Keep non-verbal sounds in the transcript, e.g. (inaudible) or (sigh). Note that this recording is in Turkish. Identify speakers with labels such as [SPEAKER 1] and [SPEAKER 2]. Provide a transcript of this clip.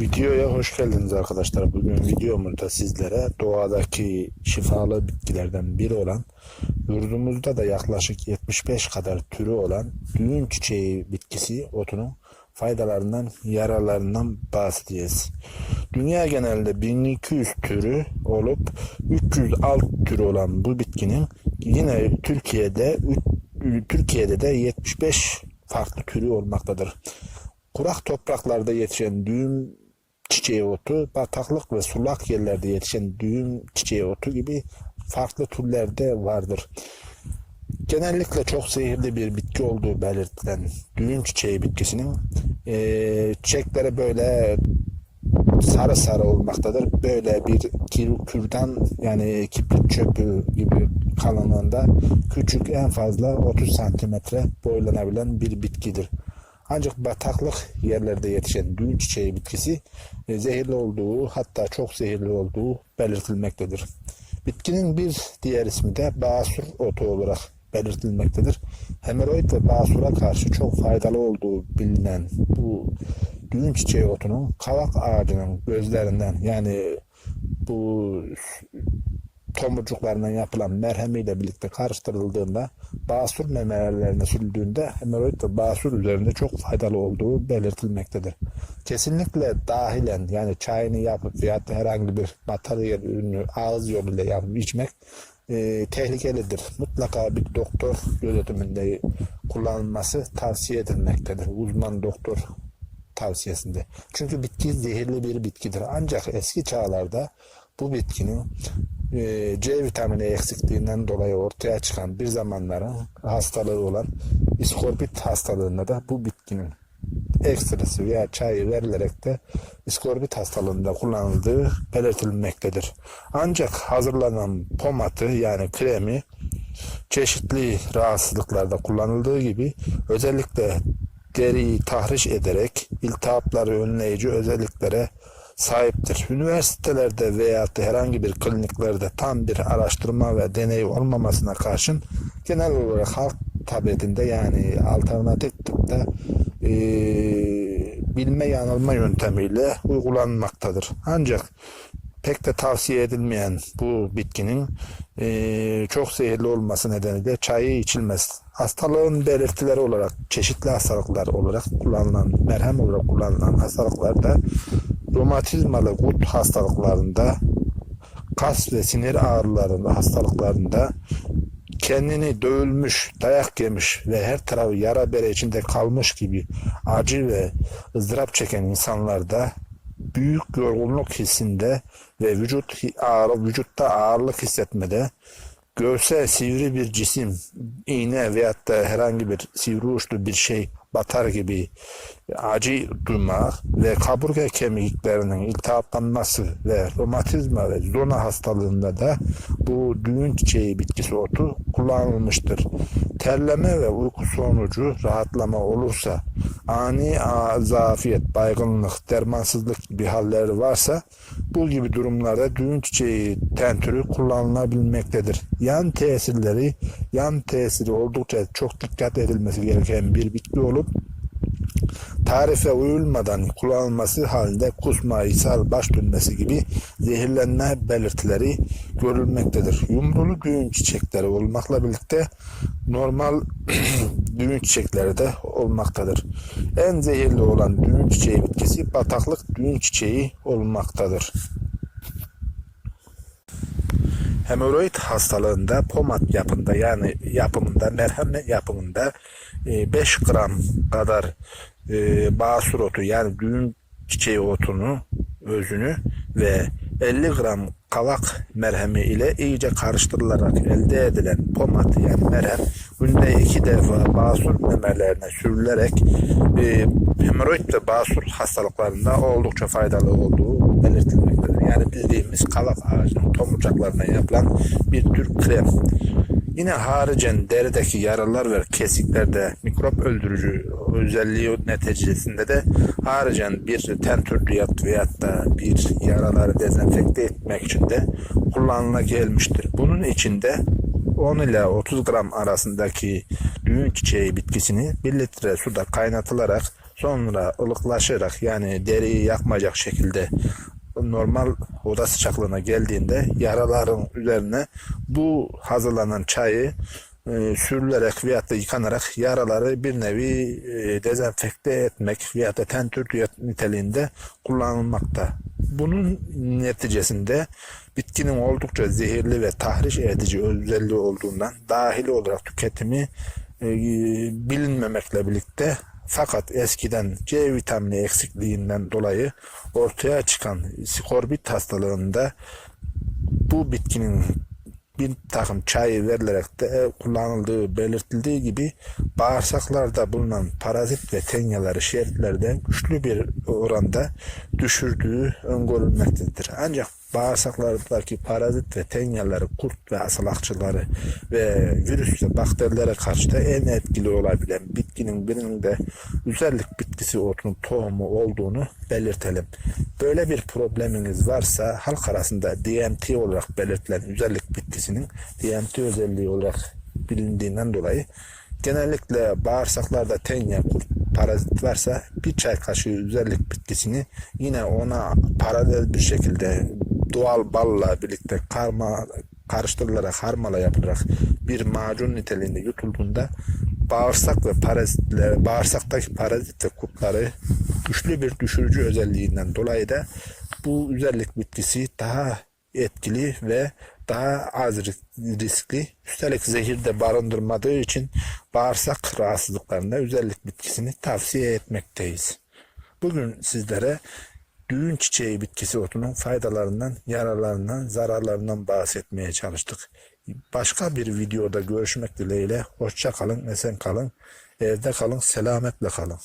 [SPEAKER 1] Videoya hoş geldiniz arkadaşlar. Bugün videomuzda sizlere doğadaki şifalı bitkilerden biri olan yurdumuzda da yaklaşık 75 kadar türü olan düğün çiçeği bitkisi otunun faydalarından, yararlarından bahsedeceğiz. Dünya genelinde 1200 türü olup 306 türü olan bu bitkinin yine Türkiye'de Türkiye'de de 75 farklı türü olmaktadır. Kurak topraklarda yetişen düğüm çiçeği otu, bataklık ve sulak yerlerde yetişen düğüm çiçeği otu gibi farklı türlerde vardır. Genellikle çok zehirli bir bitki olduğu belirtilen düğüm çiçeği bitkisinin eee çiçekleri böyle sarı sarı olmaktadır. Böyle bir kürdan yani kibrit çöpü gibi kalınlığında küçük en fazla 30 santimetre boylanabilen bir bitkidir. Ancak bataklık yerlerde yetişen düğün çiçeği bitkisi e, zehirli olduğu hatta çok zehirli olduğu belirtilmektedir. Bitkinin bir diğer ismi de basur otu olarak belirtilmektedir. Hemoroid ve basura karşı çok faydalı olduğu bilinen bu düğün çiçeği otunun kavak ağacının gözlerinden yani bu tomurcuklarından yapılan merhemiyle birlikte karıştırıldığında basur memelerine sürüldüğünde hemoroid ve basur üzerinde çok faydalı olduğu belirtilmektedir. Kesinlikle dahilen yani çayını yapıp veya da herhangi bir materyal ürünü ağız yoluyla yapıp içmek e, tehlikelidir. Mutlaka bir doktor gözetiminde kullanılması tavsiye edilmektedir. Uzman doktor tavsiyesinde. Çünkü bitki zehirli bir bitkidir. Ancak eski çağlarda bu bitkinin C vitamini eksikliğinden dolayı ortaya çıkan bir zamanların hastalığı olan iskorbit hastalığında da bu bitkinin ekstresi veya çayı verilerek de iskorbit hastalığında kullanıldığı belirtilmektedir. Ancak hazırlanan pomatı yani kremi çeşitli rahatsızlıklarda kullanıldığı gibi özellikle deriyi tahriş ederek iltihapları önleyici özelliklere sahiptir. Üniversitelerde veya da herhangi bir kliniklerde tam bir araştırma ve deney olmamasına karşın genel olarak halk tabletinde yani alternatif tıpta eee, bilme yanılma yöntemiyle uygulanmaktadır. Ancak pek de tavsiye edilmeyen bu bitkinin eee, çok zehirli olması nedeniyle çayı içilmez. Hastalığın belirtileri olarak çeşitli hastalıklar olarak kullanılan merhem olarak kullanılan hastalıklarda romatizmalı gut hastalıklarında kas ve sinir ağrılarında hastalıklarında kendini dövülmüş, dayak yemiş ve her tarafı yara bere içinde kalmış gibi acı ve ızdırap çeken insanlarda büyük yorgunluk hissinde ve vücut ağrı, vücutta ağırlık hissetmede göğse sivri bir cisim, iğne veyahut da herhangi bir sivri uçlu bir şey batar gibi acı duymak ve kaburga kemiklerinin iltihaplanması ve romatizma ve zona hastalığında da bu düğün çiçeği bitkisi otu kullanılmıştır. Terleme ve uyku sonucu rahatlama olursa, ani zafiyet, baygınlık, dermansızlık gibi halleri varsa bu gibi durumlarda düğün çiçeği tentürü kullanılabilmektedir. Yan tesirleri, yan tesiri oldukça çok dikkat edilmesi gereken bir bitki olup tarife uyulmadan kullanılması halinde kusma, ishal, baş dönmesi gibi zehirlenme belirtileri görülmektedir. Yumrulu düğün çiçekleri olmakla birlikte normal (clears throat) düğün çiçekleri de olmaktadır. En zehirli olan düğün çiçeği bitkisi bataklık düğün çiçeği olmaktadır. Hemoroid hastalığında pomat yapında yani yapımında merhem yapımında e, 5 gram kadar e, basur otu yani düğün çiçeği otunu özünü ve 50 gram kavak merhemi ile iyice karıştırılarak elde edilen pomat yani merhem günde iki defa basur memelerine sürülerek e, hemoroid ve basur hastalıklarında oldukça faydalı olduğu belirtilmektedir. Yani bildiğimiz kavak ağacının tomurcaklarına yapılan bir tür krem. Yine haricen derideki yaralar ve kesiklerde mikrop öldürücü özelliği neticesinde de haricen bir tentürdiyat veyahut da bir yaraları dezenfekte etmek için de kullanıla gelmiştir. Bunun içinde 10 ile 30 gram arasındaki düğün çiçeği bitkisini 1 litre suda kaynatılarak sonra ılıklaşarak yani deriyi yakmayacak şekilde normal oda sıcaklığına geldiğinde yaraların üzerine bu hazırlanan çayı e, sürülerek veyahut da yıkanarak yaraları bir nevi e, dezenfekte etmek veyahut da tentür niteliğinde kullanılmakta. Bunun neticesinde bitkinin oldukça zehirli ve tahriş edici özelliği olduğundan dahili olarak tüketimi e, bilinmemekle birlikte fakat eskiden C vitamini eksikliğinden dolayı ortaya çıkan skorbit hastalığında bu bitkinin bir takım çay verilerek de kullanıldığı belirtildiği gibi bağırsaklarda bulunan parazit ve tenyaları şeritlerden güçlü bir oranda düşürdüğü öngörülmektedir. Ancak bağırsaklardaki parazit ve tenyaları, kurt ve asalakçıları ve virüs ve bakterilere karşı da en etkili olabilen bitkinin birinin de güzellik bitkisi otunun tohumu olduğunu belirtelim. Böyle bir probleminiz varsa halk arasında DMT olarak belirtilen güzellik bitkisinin DMT özelliği olarak bilindiğinden dolayı genellikle bağırsaklarda tenya, kurt, parazit varsa bir çay kaşığı güzellik bitkisini yine ona paralel bir şekilde doğal balla birlikte karma karıştırılarak harmala yapılarak bir macun niteliğinde yutulduğunda bağırsak ve parazitler, bağırsaktaki parazit ve kurtları güçlü bir düşürücü özelliğinden dolayı da bu güzellik bitkisi daha etkili ve daha az ris- riskli. Üstelik zehir de barındırmadığı için bağırsak rahatsızlıklarında özellik bitkisini tavsiye etmekteyiz. Bugün sizlere düğün çiçeği bitkisi otunun faydalarından, yararlarından, zararlarından bahsetmeye çalıştık. Başka bir videoda görüşmek dileğiyle. Hoşça kalın, esen kalın, evde kalın, selametle kalın.